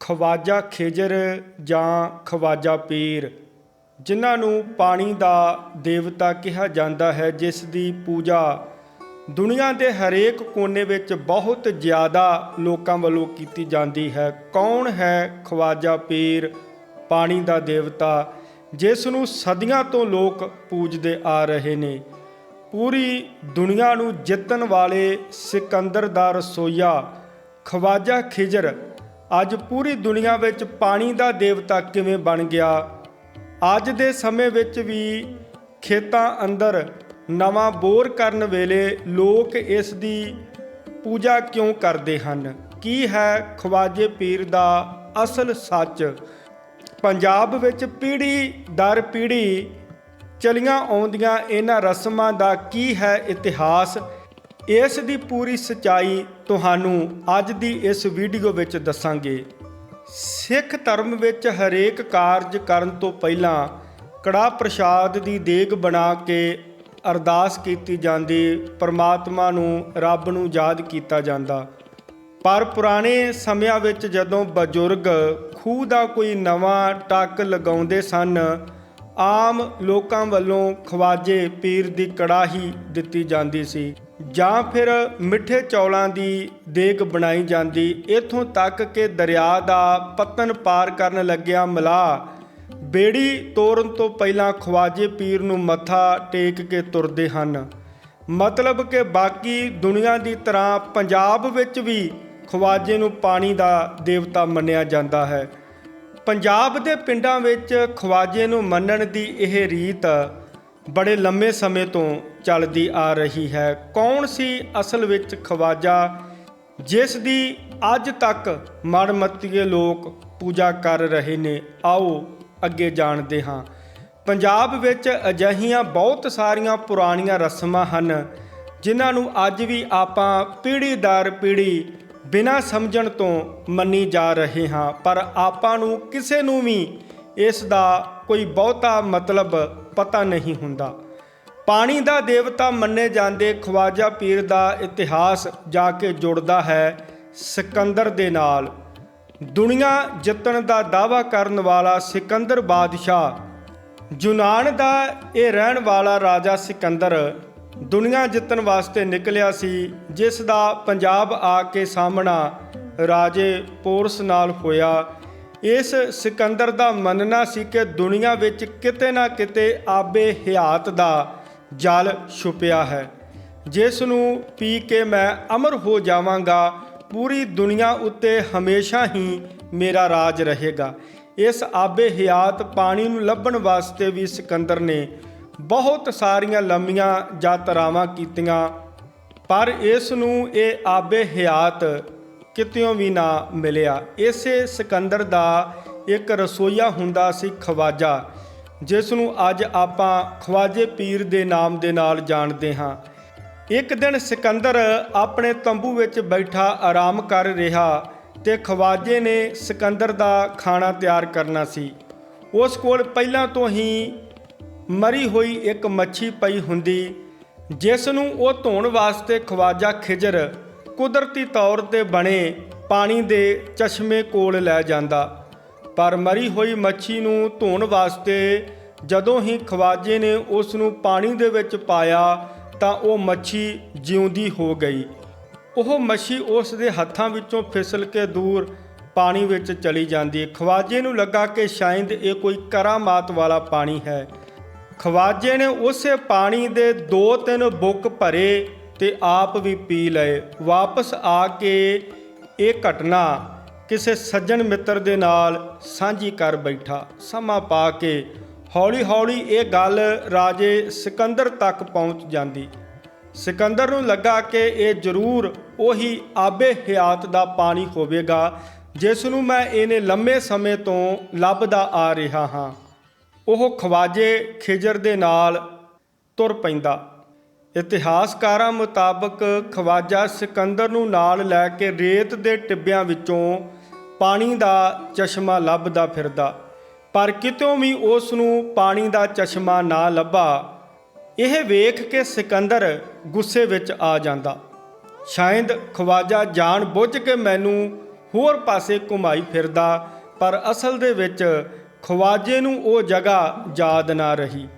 ਖਵਾਜਾ ਖੇਜਰ ਜਾਂ ਖਵਾਜਾ ਪੀਰ, ਜਿਨ੍ਹਾਂ ਨੂੰ ਪਾਣੀ ਦਾ ਦੇਵਤਾ ਕਿਹਾ ਜਾਂਦਾ ਹੈ, ਜਿਸ ਦੀ ਪੂਜਾ ਦੁਨੀਆ ਦੇ ਹਰੇਕ ਕੋਨੇ ਵਿੱਚ ਬਹੁਤ ਜ਼ਿਆਦਾ ਲੋਕਾਂ ਵੱਲੋਂ ਕੀਤੀ ਜਾਂਦੀ ਹੈ। ਕੌਣ ਹੈ ਖਵਾਜਾ ਪੀਰ, ਪਾਣੀ ਦਾ ਦੇਵਤਾ, ਜਿਸ ਨੂੰ ਸਦੀਆਂ ਤੋਂ ਲੋਕ ਪੂਜਦੇ ਆ ਰਹੇ ਨੇ? ਪੂਰੀ ਦੁਨੀਆ ਨੂੰ ਜਿੱਤਣ ਵਾਲੇ ਸਿਕੰਦਰ ਦਾ ਰਸੋਈਆ ਖਵਾਜਾ ਖਿਜਰ ਅੱਜ ਪੂਰੀ ਦੁਨੀਆ ਵਿੱਚ ਪਾਣੀ ਦਾ ਦੇਵਤਾ ਕਿਵੇਂ ਬਣ ਗਿਆ? ਅੱਜ ਦੇ ਸਮੇਂ ਵਿੱਚ ਵੀ ਖੇਤਾਂ ਅੰਦਰ ਨਵਾਂ ਬੋਰ ਕਰਨ ਵੇਲੇ ਲੋਕ ਇਸ ਦੀ ਪੂਜਾ ਕਿਉਂ ਕਰਦੇ ਹਨ? ਕੀ ਹੈ ਖਵਾਜੇ ਪੀਰ ਦਾ ਅਸਲ ਸੱਚ? ਪੰਜਾਬ ਵਿੱਚ ਪੀੜ੍ਹੀ ਦਰ ਪੀੜ੍ਹੀ ਚਲੀਆਂ ਆਉਂਦੀਆਂ ਇਹਨਾਂ ਰਸਮਾਂ ਦਾ ਕੀ ਹੈ ਇਤਿਹਾਸ? ਇਸ ਦੀ ਪੂਰੀ ਸਚਾਈ ਤੁਹਾਨੂੰ ਅੱਜ ਦੀ ਇਸ ਵੀਡੀਓ ਵਿੱਚ ਦੱਸਾਂਗੇ। ਸਿੱਖ ਧਰਮ ਵਿੱਚ ਹਰੇਕ ਕਾਰਜ ਕਰਨ ਤੋਂ ਪਹਿਲਾਂ ਕੜਾ ਪ੍ਰਸ਼ਾਦ ਦੀ ਦੇਗ ਬਣਾ ਕੇ ਅਰਦਾਸ ਕੀਤੀ ਜਾਂਦੀ, ਪਰਮਾਤਮਾ ਨੂੰ, ਰੱਬ ਨੂੰ ਯਾਦ ਕੀਤਾ ਜਾਂਦਾ। ਪਰ ਪੁਰਾਣੇ ਸਮਿਆਂ ਵਿੱਚ ਜਦੋਂ ਬਜ਼ੁਰਗ ਖੂਹ ਦਾ ਕੋਈ ਨਵਾਂ ਟੱਕ ਲਗਾਉਂਦੇ ਸਨ, ਆਮ ਲੋਕਾਂ ਵੱਲੋਂ ਖਵਾਜੇ ਪੀਰ ਦੀ ਕੜਾਹੀ ਦਿੱਤੀ ਜਾਂਦੀ ਸੀ। ਜਾਂ ਫਿਰ ਮਿੱਠੇ ਚੌਲਾਂ ਦੀ ਦੇਗ ਬਣਾਈ ਜਾਂਦੀ, ਇਥੋਂ ਤੱਕ ਕਿ ਦਰਿਆ ਦਾ ਪਤਨ ਪਾਰ ਕਰਨ ਲੱਗਿਆ ਮਲਾ ਬੇੜੀ ਤੋਰਨ ਤੋਂ ਪਹਿਲਾਂ ਖਵਾਜੇ ਪੀਰ ਨੂੰ ਮੱਥਾ ਟੇਕ ਕੇ ਤੁਰਦੇ ਹਨ। ਮਤਲਬ ਕਿ ਬਾਕੀ ਦੁਨੀਆ ਦੀ ਤਰ੍ਹਾਂ ਪੰਜਾਬ ਵਿੱਚ ਵੀ ਖਵਾਜੇ ਨੂੰ ਪਾਣੀ ਦਾ ਦੇਵਤਾ ਮੰਨਿਆ ਜਾਂਦਾ ਹੈ। ਪੰਜਾਬ ਦੇ ਪਿੰਡਾਂ ਵਿੱਚ ਖਵਾਜੇ ਨੂੰ ਮੰਨਣ ਦੀ ਇਹ ਰੀਤ ਬੜੇ ਲੰਮੇ ਸਮੇਂ ਤੋਂ ਚੱਲਦੀ ਆ ਰਹੀ ਹੈ। ਕੌਣ ਸੀ ਅਸਲ ਵਿੱਚ ਖਵਾਜਾ ਜਿਸ ਦੀ ਅੱਜ ਤੱਕ ਮਨਮੱਤੀਏ ਲੋਕ ਪੂਜਾ ਕਰ ਰਹੇ ਨੇ? ਆਓ ਅੱਗੇ ਜਾਣਦੇ ਹਾਂ। ਪੰਜਾਬ ਵਿੱਚ ਅਜਿਹੀਆਂ ਬਹੁਤ ਸਾਰੀਆਂ ਪੁਰਾਣੀਆਂ ਰਸਮਾਂ ਹਨ, ਜਿਨ੍ਹਾਂ ਨੂੰ ਅੱਜ ਵੀ ਆਪਾਂ ਪੀੜ੍ਹੀ ਦਰ ਪੀੜ੍ਹੀ ਬਿਨਾਂ ਸਮਝਣ ਤੋਂ ਮੰਨੀ ਜਾ ਰਹੇ ਹਾਂ। ਪਰ ਆਪਾਂ ਨੂੰ ਕਿਸੇ ਨੂੰ ਵੀ ਇਸ ਦਾ ਕੋਈ ਬਹੁਤਾ ਮਤਲਬ ਪਤਾ ਨਹੀਂ ਹੁੰਦਾ। ਪਾਣੀ ਦਾ ਦੇਵਤਾ ਮੰਨੇ ਜਾਂਦੇ ਖਵਾਜਾ ਪੀਰ ਦਾ ਇਤਿਹਾਸ ਜਾ ਕੇ ਜੁੜਦਾ ਹੈ ਸਿਕੰਦਰ ਦੇ ਨਾਲ। ਦੁਨੀਆ ਜਿੱਤਣ ਦਾ ਦਾਅਵਾ ਕਰਨ ਵਾਲਾ ਸਿਕੰਦਰ ਬਾਦਸ਼ਾਹ। ਯੂਨਾਨ ਦਾ ਇਹ ਰਹਿਣ ਵਾਲਾ ਰਾਜਾ ਸਿਕੰਦਰ ਦੁਨੀਆ ਜਿੱਤਣ ਵਾਸਤੇ ਨਿਕਲਿਆ ਸੀ, ਜਿਸ ਦਾ ਪੰਜਾਬ ਆ ਕੇ ਸਾਹਮਣਾ ਰਾਜੇ ਪੋਰਸ ਨਾਲ ਹੋਇਆ। ਇਸ ਸਿਕੰਦਰ ਦਾ ਮੰਨਣਾ ਸੀ ਕਿ ਦੁਨੀਆ ਵਿੱਚ ਕਿਤੇ ਨਾ ਕਿਤੇ ਆਬੇ ਹਯਾਤ ਦਾ ਜਲ ਛੁਪਿਆ ਹੈ। ਜਿਸ ਨੂੰ ਪੀ ਕੇ ਮੈਂ ਅਮਰ ਹੋ ਜਾਵਾਂਗਾ, ਪੂਰੀ ਦੁਨੀਆ ਉੱਤੇ ਹਮੇਸ਼ਾ ਹੀ ਮੇਰਾ ਰਾਜ ਰਹੇਗਾ। ਇਸ ਆਬੇ ਹਯਾਤ ਪਾਣੀ ਨੂੰ ਲੱਭਣ ਵਾਸਤੇ ਵੀ ਸਿਕੰਦਰ ਨੇ ਬਹੁਤ ਸਾਰੀਆਂ ਲੰਮੀਆਂ ਯਾਤਰਾਵਾਂ ਕੀਤੀਆਂ, ਪਰ ਇਸ ਨੂੰ ਇਹ ਆਬੇ ਹਯਾਤ ਕਿਤਿਓਂ ਵੀ ਨਾ ਮਿਲਿਆ। ਇਸੇ ਸਿਕੰਦਰ ਦਾ ਇੱਕ ਰਸੋਈਆ ਹੁੰਦਾ ਸੀ ਖਵਾਜਾ ਜਿਸ ਨੂੰ ਅੱਜ ਆਪਾਂ ਖਵਾਜੇ ਪੀਰ ਦੇ ਨਾਮ ਦੇ ਨਾਲ ਜਾਣਦੇ ਹਾਂ। ਇੱਕ ਦਿਨ ਸਿਕੰਦਰ ਆਪਣੇ ਤੰਬੂ ਵਿੱਚ ਬੈਠਾ ਆਰਾਮ ਕਰ ਰਿਹਾ ਤੇ ਖਵਾਜੇ ਨੇ ਸਿਕੰਦਰ ਦਾ ਖਾਣਾ ਤਿਆਰ ਕਰਨਾ ਸੀ। ਉਸ ਕੋਲ ਪਹਿਲਾਂ ਤੋਂ ਹੀ ਮਰੀ ਹੋਈ ਇੱਕ ਮੱਛੀ ਪਈ ਹੁੰਦੀ, ਜਿਸ ਨੂੰ ਉਹ ਧੋਣ ਵਾਸਤੇ ਖਵਾਜਾ ਖਿਜਰ ਕੁਦਰਤੀ ਤੌਰ ਤੇ ਬਣੇ ਪਾਣੀ ਦੇ ਚਸ਼ਮੇ ਕੋਲ ਲੈ ਜਾਂਦਾ। ਪਰ ਮਰੀ ਹੋਈ ਮੱਛੀ ਨੂੰ ਧੋਣ ਵਾਸਤੇ ਜਦੋਂ ਹੀ ਖਵਾਜੇ ਨੇ ਉਸ ਨੂੰ ਪਾਣੀ ਦੇ ਵਿੱਚ ਪਾਇਆ ਤਾਂ ਉਹ ਮੱਛੀ ਜਿਉਂਦੀ ਹੋ ਗਈ। ਉਹ ਮੱਛੀ ਉਸ ਦੇ ਹੱਥਾਂ ਵਿੱਚੋਂ ਫਿਸਲ ਕੇ ਦੂਰ ਪਾਣੀ ਵਿੱਚ ਚਲੀ ਜਾਂਦੀ ਖਵਾਜੇ ਨੂੰ ਲੱਗਾ ਕਿ ਸ਼ਾਇਦ ਇਹ ਕੋਈ ਕਰਾਮਾਤ ਵਾਲਾ ਪਾਣੀ ਹੈ। ਖਵਾਜੇ ਨੇ ਉਸੇ ਪਾਣੀ ਦੇ ਦੋ ਤਿੰਨ ਬੁੱਕ ਭਰੇ ਤੇ ਆਪ ਵੀ ਪੀ ਲਏ। ਵਾਪਸ ਆ ਕੇ ਇਹ ਘਟਨਾ ਕਿਸੇ ਸੱਜਣ ਮਿੱਤਰ ਦੇ ਨਾਲ ਸਾਂਝੀ ਕਰ ਬੈਠਾ, ਸਮਾਂ ਪਾ ਕੇ ਹੌਲੀ-ਹੌਲੀ ਇਹ ਗੱਲ ਰਾਜੇ ਸਿਕੰਦਰ ਤੱਕ ਪਹੁੰਚ ਜਾਂਦੀ। ਸਿਕੰਦਰ ਨੂੰ ਲੱਗਾ ਕਿ ਇਹ ਜ਼ਰੂਰ ਉਹੀ ਆਬੇ ਹਯਾਤ ਦਾ ਪਾਣੀ ਹੋਵੇਗਾ ਜਿਸ ਨੂੰ ਮੈਂ ਇਹਨੇ ਲੰਮੇ ਸਮੇਂ ਤੋਂ ਲੱਭਦਾ ਆ ਰਿਹਾ ਹਾਂ। ਉਹ ਖਵਾਜੇ ਖਿਜਰ ਦੇ ਨਾਲ ਤੁਰ ਪੈਂਦਾ। ਇਤਿਹਾਸਕਾਰਾਂ ਮੁਤਾਬਕ ਖਵਾਜਾ ਸਿਕੰਦਰ ਨੂੰ ਨਾਲ ਲੈ ਕੇ ਰੇਤ ਦੇ ਟਿੱਬਿਆਂ ਵਿੱਚੋਂ ਪਾਣੀ ਦਾ ਚਸ਼ਮਾ ਲੱਭਦਾ ਫਿਰਦਾ। ਪਰ ਕਿਤੋਂ ਵੀ ਉਸ ਨੂੰ ਪਾਣੀ ਦਾ ਚਸ਼ਮਾ ਨਾ ਲੱਭਾ, ਇਹ ਵੇਖ ਕੇ ਸਿਕੰਦਰ ਗੁੱਸੇ ਵਿੱਚ ਆ ਜਾਂਦਾ। ਸ਼ਾਇਦ ਖਵਾਜਾ ਜਾਣ ਬੁੱਝ ਕੇ ਮੈਨੂੰ ਹੋਰ ਪਾਸੇ ਘੁਮਾਈ ਫਿਰਦਾ, ਪਰ ਅਸਲ ਦੇ ਵਿੱਚ ਖਵਾਜੇ ਨੂੰ ਉਹ ਜਗ੍ਹਾ ਯਾਦ ਨਾ ਰਹੀ।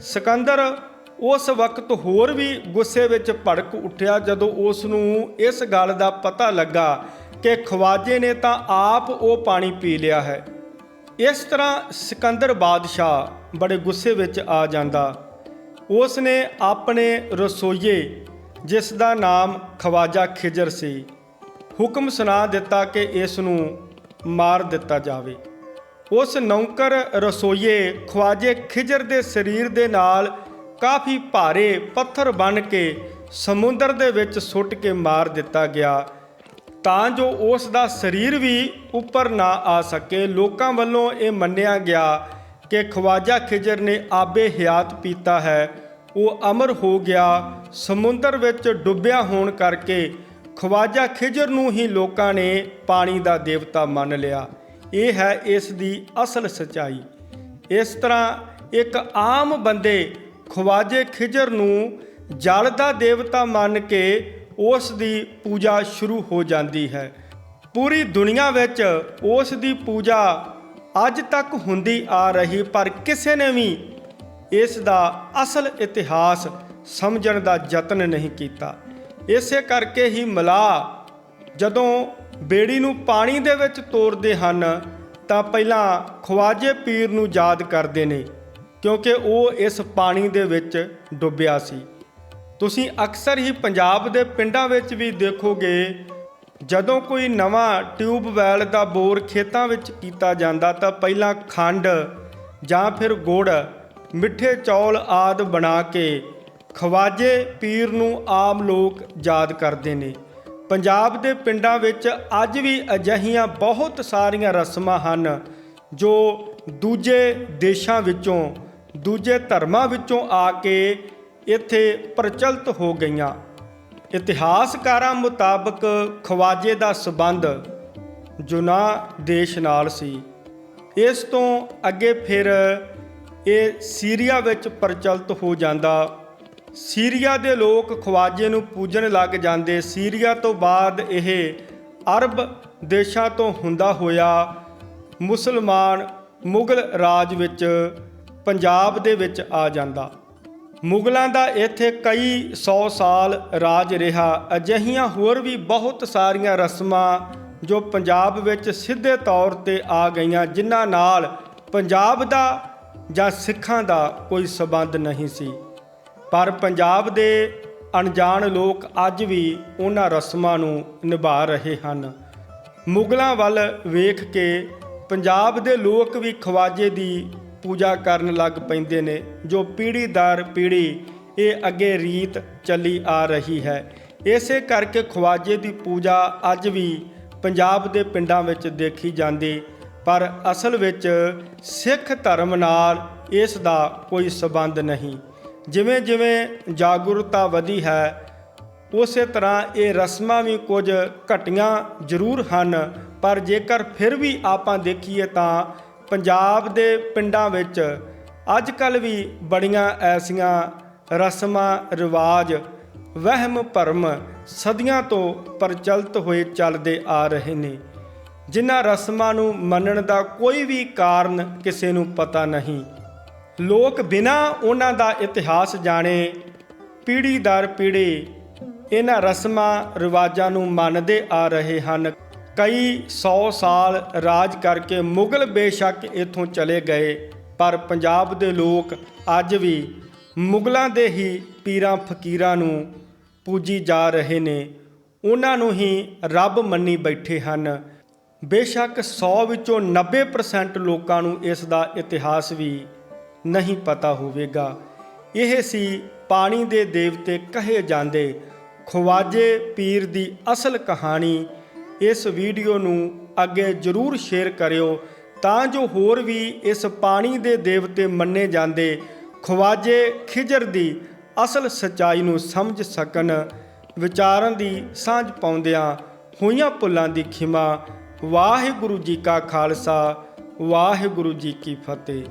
ਸਿਕੰਦਰ ਉਸ ਵਕਤ ਹੋਰ ਵੀ ਗੁੱਸੇ ਵਿੱਚ ਭੜਕ ਉੱਠਿਆ ਜਦੋਂ ਉਸ ਨੂੰ ਇਸ ਗੱਲ ਦਾ ਪਤਾ ਲੱਗਾ ਕਿ ਖਵਾਜੇ ਨੇ ਤਾਂ ਆਪ ਉਹ ਪਾਣੀ ਪੀ ਲਿਆ ਹੈ। ਇਸ ਤਰ੍ਹਾਂ ਸਿਕੰਦਰ ਬਾਦਸ਼ਾਹ ਬੜੇ ਗੁੱਸੇ ਵਿੱਚ ਆ ਜਾਂਦਾ। ਉਸ ਨੇ ਆਪਣੇ ਰਸੋਈਏ, ਜਿਸ ਦਾ ਨਾਮ ਖਵਾਜਾ ਖਿਜਰ ਸੀ, ਹੁਕਮ ਸੁਣਾ ਦਿੱਤਾ ਕਿ ਇਸ ਨੂੰ ਮਾਰ ਦਿੱਤਾ ਜਾਵੇ। ਉਸ ਨੌਕਰ ਰਸੋਈਏ ਖਵਾਜੇ ਖਿਜਰ ਦੇ ਸਰੀਰ ਦੇ ਨਾਲ ਕਾਫੀ ਭਾਰੇ ਪੱਥਰ ਬਣ ਕੇ ਸਮੁੰਦਰ ਦੇ ਵਿੱਚ ਸੁੱਟ ਕੇ ਮਾਰ ਦਿੱਤਾ ਗਿਆ। ਤਾਂ ਜੋ ਉਸ ਦਾ ਸਰੀਰ ਵੀ ਉੱਪਰ ਨਾ ਆ ਸਕੇ। ਲੋਕਾਂ ਵੱਲੋਂ ਇਹ ਮੰਨਿਆ ਗਿਆ ਕਿ ਖਵਾਜਾ ਖਿਜਰ ਨੇ ਆਬੇ ਹਯਾਤ ਪੀਤਾ ਹੈ। ਉਹ ਅਮਰ ਹੋ ਗਿਆ। ਸਮੁੰਦਰ ਵਿੱਚ ਡੁੱਬਿਆ ਹੋਣ ਕਰਕੇ ਖਵਾਜਾ ਖਿਜਰ ਨੂੰ ਹੀ ਲੋਕਾਂ ਨੇ ਪਾਣੀ ਦਾ ਦੇਵਤਾ ਮੰਨ ਲਿਆ। ਇਹ ਹੈ ਇਸ ਦੀ ਅਸਲ ਸਚਾਈ। ਇਸ ਤਰ੍ਹਾਂ ਇੱਕ ਆਮ ਬੰਦੇ ਖਵਾਜੇ ਖਿਜਰ ਨੂੰ ਜਲ ਦਾ ਦੇਵਤਾ ਮੰਨ ਕੇ ਉਸ ਦੀ ਪੂਜਾ ਸ਼ੁਰੂ ਹੋ ਜਾਂਦੀ ਹੈ। ਪੂਰੀ ਦੁਨੀਆ ਵਿੱਚ ਉਸ ਦੀ ਪੂਜਾ ਅੱਜ ਤੱਕ ਹੁੰਦੀ ਆ ਰਹੀ, ਪਰ ਕਿਸੇ ਨੇ ਵੀ ਇਸ ਦਾ ਅਸਲ ਇਤਿਹਾਸ ਸਮਝਣ ਦਾ ਯਤਨ ਨਹੀਂ ਕੀਤਾ। ਇਸੇ ਕਰਕੇ ਹੀ ਮਲਾਹ ਜਦੋਂ ਬੇੜੀ ਨੂੰ ਪਾਣੀ ਦੇ ਵਿੱਚ ਤੋਰਦੇ ਹਨ, ਤਾਂ ਪਹਿਲਾਂ ਖਵਾਜੇ ਪੀਰ ਨੂੰ ਯਾਦ ਕਰਦੇ ਨੇ, ਕਿਉਂਕਿ ਉਹ ਇਸ ਪਾਣੀ ਦੇ ਵਿੱਚ ਡੁੱਬਿਆ ਸੀ। ਤੁਸੀਂ ਅਕਸਰ ਹੀ ਪੰਜਾਬ ਦੇ ਪਿੰਡਾਂ ਵਿੱਚ ਵੀ ਦੇਖੋਗੇ, ਜਦੋਂ ਕੋਈ ਨਵਾਂ ਟਿਊਬਵੈਲ ਦਾ ਬੋਰ ਖੇਤਾਂ ਵਿੱਚ ਕੀਤਾ ਜਾਂਦਾ ਤਾਂ ਪਹਿਲਾਂ ਖੰਡ ਜਾਂ ਫਿਰ ਗੁੜ, ਮਿੱਠੇ ਚੌਲ ਆਦ ਬਣਾ ਕੇ ਖਵਾਜੇ ਪੀਰ ਨੂੰ ਆਮ ਲੋਕ ਯਾਦ ਕਰਦੇ ਨੇ। ਪੰਜਾਬ ਦੇ ਪਿੰਡਾਂ ਵਿੱਚ ਅੱਜ ਵੀ ਅਜਿਹੀਆਂ ਬਹੁਤ ਸਾਰੀਆਂ ਰਸਮਾਂ ਹਨ, ਜੋ ਦੂਜੇ ਦੇਸ਼ਾਂ ਵਿੱਚੋਂ, ਦੂਜੇ ਧਰਮਾਂ ਵਿੱਚੋਂ ਆ ਕੇ ਇੱਥੇ ਪ੍ਰਚਲਿਤ ਹੋ ਗਈਆਂ। ਇਤਿਹਾਸਕਾਰਾਂ ਮੁਤਾਬਕ ਖਵਾਜੇ ਦਾ ਸਬੰਧ ਜੁਨਾ ਦੇਸ਼ ਨਾਲ ਸੀ। ਇਸ ਤੋਂ ਅੱਗੇ ਫਿਰ ਇਹ ਸੀਰੀਆ ਵਿੱਚ ਪ੍ਰਚਲਿਤ ਹੋ ਜਾਂਦਾ। ਸੀਰੀਆ ਦੇ ਲੋਕ ਖਵਾਜੇ ਨੂੰ ਪੂਜਣ ਲੱਗ ਜਾਂਦੇ। ਸੀਰੀਆ ਤੋਂ ਬਾਅਦ ਇਹ ਅਰਬ ਦੇਸ਼ਾਂ ਤੋਂ ਹੁੰਦਾ ਹੋਇਆ ਮੁਸਲਮਾਨ ਮੁਗਲ ਰਾਜ ਵਿੱਚ ਪੰਜਾਬ ਦੇ ਵਿੱਚ ਆ ਜਾਂਦਾ। ਮੁਗਲਾਂ ਦਾ ਇੱਥੇ ਕਈ 100 ਸਾਲ ਰਾਜ ਰਿਹਾ। ਅਜਿਹੀਆਂ ਹੋਰ ਵੀ ਬਹੁਤ ਸਾਰੀਆਂ ਰਸਮਾਂ ਜੋ ਪੰਜਾਬ ਵਿੱਚ ਸਿੱਧੇ ਤੌਰ ਤੇ ਆ ਗਈਆਂ, ਜਿਨ੍ਹਾਂ ਨਾਲ ਪੰਜਾਬ ਦਾ ਜਾਂ ਸਿੱਖਾਂ ਦਾ ਕੋਈ ਸਬੰਧ ਨਹੀਂ ਸੀ। ਪਰ ਪੰਜਾਬ ਦੇ ਅਣਜਾਣ ਲੋਕ ਅੱਜ ਵੀ ਉਹਨਾਂ ਰਸਮਾਂ ਨੂੰ ਨਿਭਾ ਰਹੇ ਹਨ। ਮੁਗਲਾਂ ਵੱਲ ਵੇਖ ਕੇ ਪੰਜਾਬ ਦੇ ਲੋਕ ਵੀ ਖਵਾਜੇ ਦੀ ਪੂਜਾ ਕਰਨ ਲੱਗ ਪੈਂਦੇ ਨੇ। ਜੋ ਪੀੜ੍ਹੀ ਦਰ ਪੀੜ੍ਹੀ, ਇਹ ਅੱਗੇ ਰੀਤ ਚੱਲੀ ਆ ਰਹੀ ਹੈ। ਇਸੇ ਕਰਕੇ ਖਵਾਜੇ ਦੀ ਪੂਜਾ ਅੱਜ ਵੀ ਪੰਜਾਬ ਦੇ ਪਿੰਡਾਂ ਵਿੱਚ ਦੇਖੀ ਜਾਂਦੀ, ਪਰ ਅਸਲ ਵਿੱਚ ਸਿੱਖ ਧਰਮ ਨਾਲ ਇਸ ਦਾ ਕੋਈ ਸਬੰਧ ਨਹੀਂ। ਜਿਵੇਂ ਜਿਵੇਂ ਜਾਗਰੂਕਤਾ ਵਧੀ ਹੈ, ਉਸੇ ਤਰ੍ਹਾਂ ਇਹ ਰਸਮਾਂ ਵੀ ਕੁਝ ਘਟੀਆਂ ਜ਼ਰੂਰ ਹਨ, ਪਰ ਜੇਕਰ ਫਿਰ ਵੀ ਆਪਾਂ ਦੇਖੀਏ ਤਾਂ ਪੰਜਾਬ ਦੇ ਪਿੰਡਾਂ ਵਿੱਚ ਅੱਜ ਕੱਲ ਵੀ ਬੜੀਆਂ ਐਸੀਆਂ ਰਸਮਾਂ, ਰਿਵਾਜ, ਵਹਿਮ, ਭਰਮ ਸਦੀਆਂ ਤੋਂ ਪ੍ਰਚਲਿਤ ਹੋਏ ਚੱਲਦੇ ਆ ਰਹੇ ਨੇ। ਜਿਨ੍ਹਾਂ ਰਸਮਾਂ ਨੂੰ ਮੰਨਣ ਦਾ ਕੋਈ ਵੀ ਕਾਰਨ ਕਿਸੇ ਨੂੰ ਪਤਾ ਨਹੀਂ। ਲੋਕ ਬਿਨਾਂ ਉਹਨਾਂ ਦਾ ਇਤਿਹਾਸ ਜਾਣੇ ਪੀੜ੍ਹੀ ਦਰ ਪੀੜ੍ਹੀ ਇਹਨਾਂ ਰਸਮਾਂ, ਰਿਵਾਜਾਂ ਨੂੰ ਮੰਨਦੇ ਆ ਰਹੇ ਹਨ। ਕਈ 100 ਸਾਲ ਰਾਜ ਕਰਕੇ ਮੁਗਲ ਬੇਸ਼ੱਕ ਇੱਥੋਂ ਚਲੇ ਗਏ, ਪਰ ਪੰਜਾਬ ਦੇ ਲੋਕ ਅੱਜ ਵੀ ਮੁਗਲਾਂ ਦੇ ਹੀ ਪੀਰਾਂ ਫਕੀਰਾਂ ਨੂੰ ਪੂਜੀ ਜਾ ਰਹੇ ਨੇ। ਉਹਨਾਂ ਨੂੰ ਹੀ ਰੱਬ ਮੰਨੀ ਬੈਠੇ ਹਨ। ਬੇਸ਼ੱਕ 100 ਵਿੱਚੋਂ 90% ਲੋਕਾਂ ਨੂੰ ਇਸ ਦਾ ਇਤਿਹਾਸ ਵੀ ਨਹੀਂ ਪਤਾ ਹੋਵੇਗਾ। ਇਹ ਸੀ ਪਾਣੀ ਦੇ ਦੇਵਤੇ ਕਹੇ ਜਾਂਦੇ, ਖਵਾਜੇ ਪੀਰ ਦੀ ਅਸਲ ਕਹਾਣੀ ਇਸ ਵੀਡੀਓ ਨੂੰ ਅੱਗੇ ਜਰੂਰ ਸ਼ੇਅਰ ਕਰਿਓ ਤਾਂ ਜੋ ਹੋਰ ਵੀ ਇਸ ਪਾਣੀ ਦੇ ਦੇਵਤੇ ਮੰਨੇ ਜਾਂਦੇ ਖਵਾਜੇ ਖਿਜਰ ਦੀ ਅਸਲ ਸਚਾਈ ਨੂੰ ਸਮਝ ਸਕਣ। ਵਿਚਾਰਾਂ ਦੀ ਸਾਂਝ ਪਾਉਂਦਿਆਂ ਹੋਈਆਂ ਭੁੱਲਾਂ ਦੀ ਖਿਮਾ। ਵਾਹਿਗੁਰੂ ਜੀ ਕਾ ਖਾਲਸਾ, ਵਾਹਿਗੁਰੂ ਜੀ ਕੀ ਫਤਿਹ।